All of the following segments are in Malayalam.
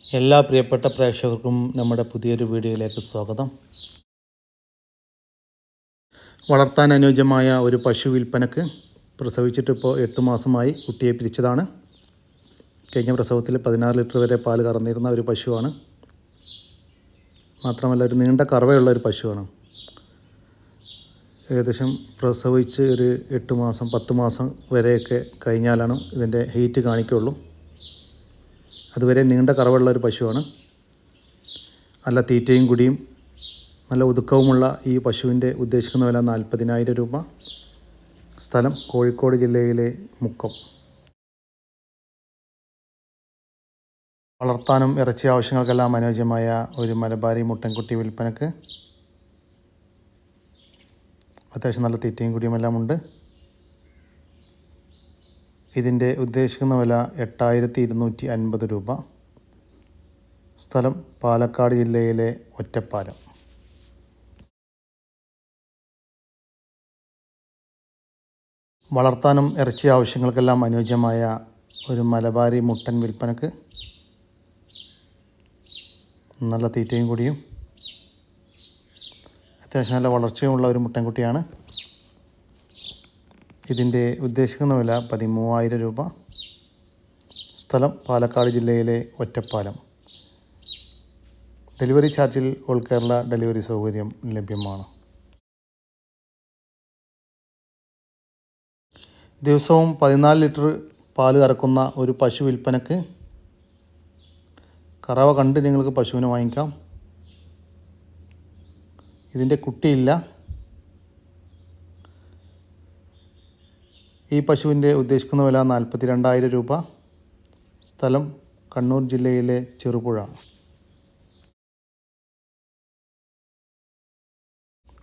എല്ലാ പ്രിയപ്പെട്ട പ്രേക്ഷകർക്കും നമ്മുടെ പുതിയൊരു വീഡിയോയിലേക്ക് സ്വാഗതം. വളർത്താൻ അനുയോജ്യമായ ഒരു പശു വിൽപ്പനക്ക് പ്രസവിച്ചിട്ടിപ്പോൾ എട്ട് മാസമായി കുട്ടിയെ പിരിച്ചതാണ്. കഴിഞ്ഞ പ്രസവത്തിൽ പതിനാറ് ലിറ്റർ വരെ പാൽ കറന്നിരുന്ന ഒരു പശുവാണ്. മാത്രമല്ല ഒരു നീണ്ട കറവയുള്ള ഒരു പശുവാണ്. ഏകദേശം പ്രസവിച്ച് ഒരു എട്ട് മാസം പത്ത് മാസം വരെയൊക്കെ കഴിഞ്ഞാലാണ് ഇതിന്റെ ഹീറ്റ് കാണിക്കുള്ളൂ അതുവരെ നീണ്ട കറവുള്ള ഒരു പശുവാണ്. നല്ല തീറ്റയും കുടിയും നല്ല ഒതുക്കവുമുള്ള ഈ പശുവിന്റെ ഉദ്ദേശിക്കുന്ന വില നാൽപ്പതിനായിരം രൂപ. സ്ഥലം കോഴിക്കോട് ജില്ലയിലെ മുക്കം. വളർത്താനും ഇറച്ചി ആവശ്യങ്ങൾക്കെല്ലാം അനുയോജ്യമായ ഒരു മലബാരി മുട്ടൻകുട്ടി വിൽപ്പനക്ക്. അത്യാവശ്യം നല്ല തീറ്റയും കുടിയുമെല്ലാം ഉണ്ട്. ഇതിന്റെ ഉദ്ദേശിക്കുന്ന വില എട്ടായിരത്തി ഇരുന്നൂറ്റി അൻപത് രൂപ. സ്ഥലം പാലക്കാട് ജില്ലയിലെ ഒറ്റപ്പാലം. വളർത്താനും ഇറച്ചി ആവശ്യങ്ങൾക്കെല്ലാം അനുയോജ്യമായ ഒരു മലബാരി മുട്ടൻ വിൽപ്പനക്ക് നല്ല തീറ്റയും കൂടിയും അത്യാവശ്യം നല്ല വളർച്ചയുമുള്ള ഒരു മുട്ടൻകുട്ടിയാണ് ഇതിന്റെ ഉദ്ദേശിക്കുന്ന വില പതിമൂവായിരം രൂപ. സ്ഥലം പാലക്കാട് ജില്ലയിലെ ഒറ്റപ്പാലം. ഡെലിവറി ചാർജിൽ ഓൾ കേരള ഡെലിവറി സൗകര്യം ലഭ്യമാണ്. ദിവസവും പതിനാല് ലിറ്റർ പാൽ കറക്കുന്ന ഒരു പശു വിൽപ്പനക്ക് കറവ കണ്ട് നിങ്ങൾക്ക് പശുവിനെ വാങ്ങിക്കാം. ഇതിന്റെ കുട്ടിയില്ല. ഈ പശുവിന്റെ ഉദ്ദേശിക്കുന്ന വില നാൽപ്പത്തി രണ്ടായിരം രൂപ. സ്ഥലം കണ്ണൂർ ജില്ലയിലെ ചെറുപുഴ.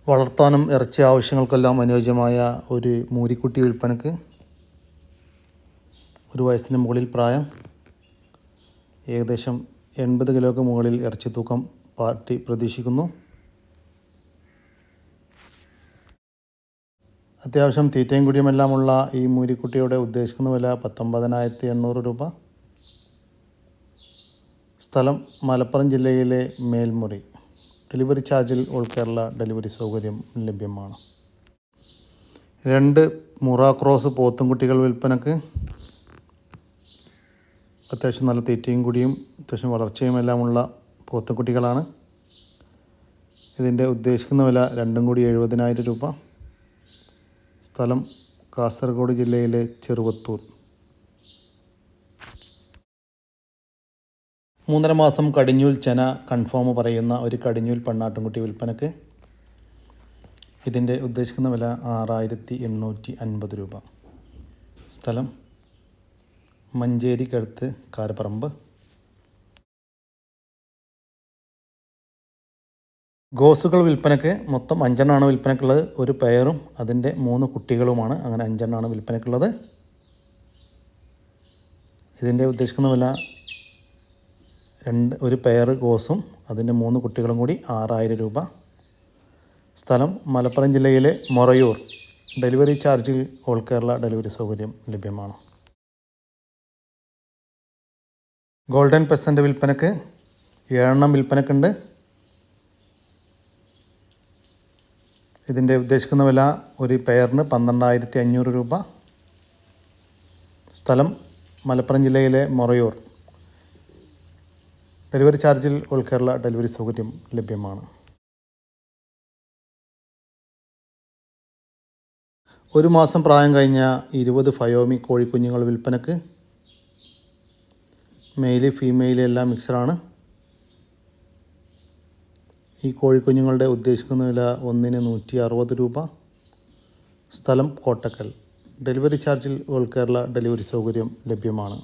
വളർത്താനും ഇറച്ചി ആവശ്യങ്ങൾക്കെല്ലാം അനുയോജ്യമായ ഒരു മൂരിക്കുട്ടി വിൽപ്പനക്ക് ഒരു വയസ്സിന് മുകളിൽ പ്രായം ഏകദേശം എൺപത് കിലോക്ക് മുകളിൽ ഇറച്ചി തൂക്കം പാർട്ടി പ്രതീക്ഷിക്കുന്നു. അത്യാവശ്യം തീറ്റയും കുടിയുമെല്ലാമുള്ള ഈ മൂരിക്കുട്ടിയുടെ ഉദ്ദേശിക്കുന്ന വില പത്തൊമ്പതിനായിരത്തി എണ്ണൂറ് രൂപ. സ്ഥലം മലപ്പുറം ജില്ലയിലെ മേൽമുറി. ഡെലിവറി ചാർജിൽ ഓൾ കേരള ഡെലിവറി സൗകര്യം ലഭ്യമാണ്. രണ്ട് മുറ ക്രോസ് പോത്തുംകുട്ടികൾ വിൽപ്പനക്ക്. അത്യാവശ്യം നല്ല തീറ്റയും കുടിയും അത്യാവശ്യം വളർച്ചയും എല്ലാമുള്ള പോത്തുംകുട്ടികളാണ്. ഇതിന്റെ ഉദ്ദേശിക്കുന്ന വില രണ്ടും കൂടി എഴുപതിനായിരം രൂപ. സ്ഥലം കാസർഗോഡ് ജില്ലയിലെ ചെറുവത്തൂർ. മൂന്നര മാസം കടിഞ്ഞൂൽ ചെന കൺഫേം പറയുന്ന ഒരു കടിഞ്ഞൂൽ പെണ്ണാട്ടുംകുട്ടി വിൽപ്പനക്ക് ഇതിന്റെ ഉദ്ദേശിക്കുന്ന വില ആറായിരത്തി എണ്ണൂറ്റി അൻപത് രൂപ. സ്ഥലം മഞ്ചേരിക്കടുത്ത് കാരപ്പറമ്പ്. ഗോസുകൾ വിൽപ്പനയ്ക്ക് മൊത്തം അഞ്ചെണ്ണമാണ് വിൽപ്പനക്കുള്ളത്. ഒരു പെയറും അതിന്റെ മൂന്ന് കുട്ടികളുമാണ്. അങ്ങനെ അഞ്ചെണ്ണമാണ് വിൽപ്പനയ്ക്കുള്ളത് ഇതിന്റെ ഉദ്ദേശിക്കുന്ന വില രണ്ട് ഒരു പെയർ ഗോസും അതിന്റെ മൂന്ന് കുട്ടികളും കൂടി ആറായിരം രൂപ. സ്ഥലം മലപ്പുറം ജില്ലയിലെ മൊറയൂർ. ഡെലിവറി ചാർജിൽ ഓൾ കേരള ഡെലിവറി സൗകര്യം ലഭ്യമാണ്. ഗോൾഡൻ പെസന്റ് വിൽപ്പനയ്ക്ക് ഏഴെണ്ണം വിൽപ്പനക്കുണ്ട്. ഇതിന്റെ ഉദ്ദേശിക്കുന്ന വില ഒരു പെയറിന് പന്ത്രണ്ടായിരത്തി അഞ്ഞൂറ് രൂപ. സ്ഥലം മലപ്പുറം ജില്ലയിലെ മൊറയൂർ. ഡെലിവറി ചാർജിൽ ഓൾ കേരള ഡെലിവറി സൗകര്യം ലഭ്യമാണ്. ഒരു മാസം പ്രായം കഴിഞ്ഞ ഇരുപത് ഫയോമി കോഴിക്കുഞ്ഞുങ്ങൾ വിൽപ്പനക്ക്. മെയിൽ ഫീമെയിൽ എല്ലാം മിക്സറാണ് ഈ കോഴിക്കുഞ്ഞുങ്ങളുടെ ഉദ്ദേശിക്കുന്ന വില ഒന്നിന് നൂറ്റി അറുപത് രൂപ. സ്ഥലം കോട്ടക്കൽ. ഡെലിവറി ചാർജിൽ ഓൾ കേരള ഡെലിവറി സൗകര്യം ലഭ്യമാണ്.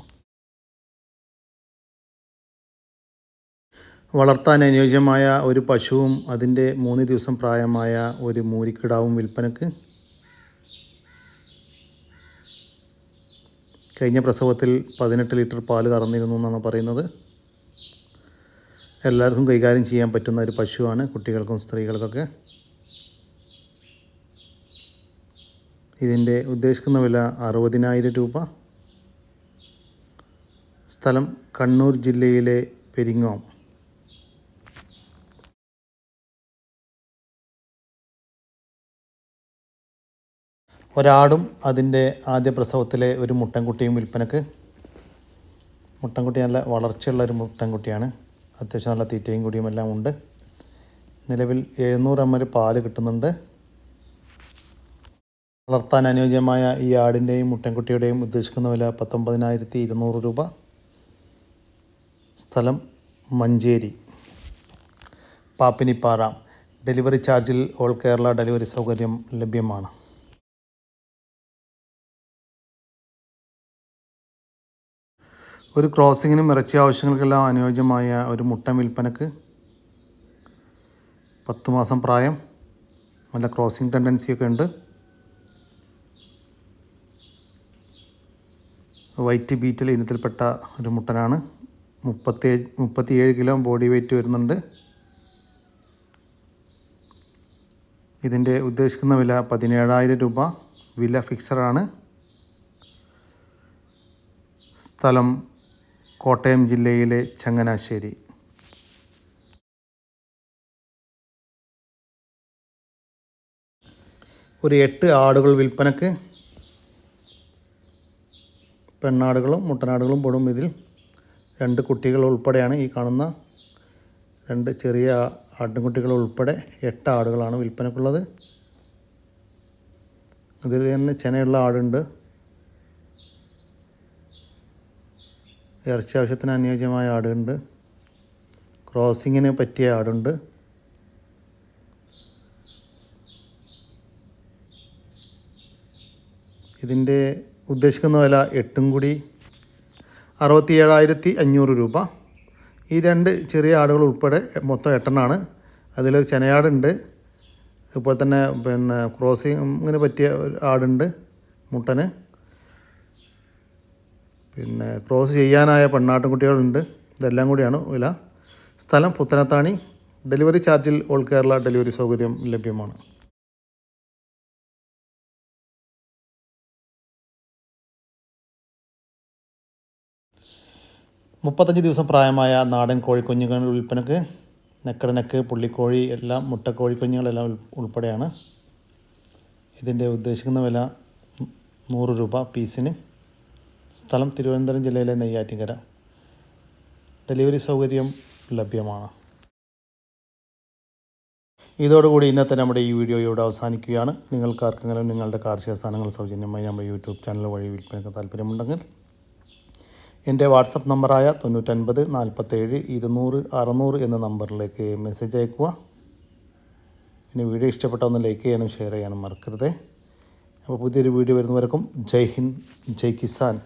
വളർത്താൻ അനുയോജ്യമായ ഒരു പശുവും അതിന്റെ മൂന്ന് ദിവസം പ്രായമായ ഒരു മൂരിക്കിടാവും വിൽപ്പനക്ക്. കഴിഞ്ഞ പ്രസവത്തിൽ പതിനെട്ട് ലിറ്റർ പാൽ കറന്നിരുന്നു എന്നാണ് പറയുന്നത്. എല്ലാവർക്കും കൈകാര്യം ചെയ്യാൻ പറ്റുന്ന ഒരു പശുവാണ് കുട്ടികൾക്കും സ്ത്രീകൾക്കൊക്കെ. ഇതിന്റെ ഉദ്ദേശിക്കുന്ന വില അറുപതിനായിരം രൂപ. സ്ഥലം കണ്ണൂർ ജില്ലയിലെ പെരിങ്ങോം. ഒരാടും അതിന്റെ ആദ്യ പ്രസവത്തിലെ ഒരു മുട്ടൻകുട്ടിയും വിൽപ്പനക്ക്. മുട്ടൻകുട്ടി നല്ല വളർച്ചയുള്ള ഒരു മുട്ടൻകുട്ടിയാണ്. അത്യാവശ്യം നല്ല തീറ്റയും കൂടിയും എല്ലാം ഉണ്ട്. നിലവിൽ എഴുന്നൂറ് എം എൽ പാൽ കിട്ടുന്നുണ്ട്. വളർത്താൻ അനുയോജ്യമായ ഈ ആടിന്റെയും മുട്ടൻകുട്ടിയുടെയും ഉദ്ദേശിക്കുന്ന വില പത്തൊമ്പതിനായിരത്തി ഇരുന്നൂറ് രൂപ. സ്ഥലം മഞ്ചേരി. പാപ്പിനിപ്പാറ. ഡെലിവറി ചാർജിൽ ഓൾ കേരള ഡെലിവറി സൗകര്യം ലഭ്യമാണ്. ഒരു ക്രോസിങ്ങിനും ഇറച്ചി ആവശ്യങ്ങൾക്കെല്ലാം അനുയോജ്യമായ ഒരു മുട്ടൻ വിൽപ്പനക്ക് പത്ത് മാസം പ്രായം. നല്ല ക്രോസിംഗ് ടെൻഡൻസിയൊക്കെ ഉണ്ട്. വൈറ്റ് ബീറ്റൽ ഇനത്തിൽപ്പെട്ട ഒരു മുട്ടനാണ്. മുപ്പത്തി മുപ്പത്തിയേഴ് കിലോ ബോഡി വെയ്റ്റ് വരുന്നുണ്ട്. ഇതിന്റെ ഉദ്ദേശിക്കുന്ന വില പതിനേഴായിരം രൂപ. വില ഫിക്സഡാണ്. സ്ഥലം കോട്ടയം ജില്ലയിലെ ചങ്ങനാശ്ശേരി. ഒരു എട്ട് ആടുകൾ വിൽപ്പനക്ക് പെണ്ണാടുകളും മുട്ടനാടുകളും പെടും. ഇതിൽ രണ്ട് കുട്ടികൾ ഉൾപ്പെടെയാണ് ഈ കാണുന്ന രണ്ട് ചെറിയ ആട്ടിൻകുട്ടികൾ ഉൾപ്പെടെ എട്ട് ആടുകളാണ് വിൽപ്പനക്കുള്ളത്. അതിൽ തന്നെ ചെനയുള്ള ആടുണ്ട്. ഇറച്ചി ആവശ്യത്തിന് അനുയോജ്യമായ ആടുണ്ട്. ക്രോസിങ്ങിന് പറ്റിയ ആടുണ്ട്. ഇതിന്റെ ഉദ്ദേശിക്കുന്ന വില എട്ടും കൂടി. അറുപത്തി ഏഴായിരത്തി അഞ്ഞൂറ് രൂപ. ഈ രണ്ട് ചെറിയ ആടുകൾ ഉൾപ്പെടെ മൊത്തം എട്ടെണ്ണാണ്. അതിലൊരു ചെനയാടുണ്ട്. അതുപോലെ തന്നെ പിന്നെ ക്രോസിങ്ങിന് പറ്റിയ ആടുണ്ട് മുട്ടന്. പിന്നെ ക്രോസ് ചെയ്യാനായ പെണ്ണാട്ടുംകുട്ടികളുണ്ട്. ഇതെല്ലാം കൂടിയാണ് വില. സ്ഥലം പുത്തനത്താണി. ഡെലിവറി ചാർജിൽ ഓൾ കേരള ഡെലിവറി സൗകര്യം ലഭ്യമാണ്. മുപ്പത്തഞ്ച് ദിവസം പ്രായമായ നാടൻ കോഴിക്കുഞ്ഞുങ്ങൾ വിൽപ്പനക്ക് നെക്കടനക്ക് പുള്ളിക്കോഴി എല്ലാം മുട്ടക്കോഴിക്കുഞ്ഞുങ്ങളെല്ലാം ഉൾ- ഉൾപ്പെടെയാണ്. ഇതിന്റെ ഉദ്ദേശിക്കുന്ന വില നൂറ് രൂപ പീസിന്. സ്ഥലം തിരുവനന്തപുരം ജില്ലയിലെ നെയ്യാറ്റിൻകര. ഡെലിവറി സൗകര്യം ലഭ്യമാണ്. ഇതോടുകൂടി ഇന്നത്തെ നമ്മുടെ ഈ വീഡിയോ ഇവിടെ അവസാനിക്കുകയാണ്. നിങ്ങൾക്ക് ആർക്കെങ്കിലും നിങ്ങളുടെ കാർഷിക സാധനങ്ങൾ സൗജന്യമായി നമ്മുടെ യൂട്യൂബ് ചാനൽ വഴി വിൽപ്പനയ്ക്ക് താല്പര്യമുണ്ടെങ്കിൽ എന്റെ വാട്സപ്പ് നമ്പറായ തൊണ്ണൂറ്റൻപത് നാൽപ്പത്തേഴ് ഇരുന്നൂറ് അറുന്നൂറ് എന്ന നമ്പറിലേക്ക് മെസ്സേജ് അയക്കുക പിന്നെ വീഡിയോ ഇഷ്ടപ്പെട്ട ഒന്ന് ലൈക്ക് ചെയ്യാനും ഷെയർ ചെയ്യാനും മറക്കരുത്. അപ്പോൾ പുതിയൊരു വീഡിയോ വരുന്നവർക്കും ജയ് ഹിന്ദ് ജയ് കിസാൻ.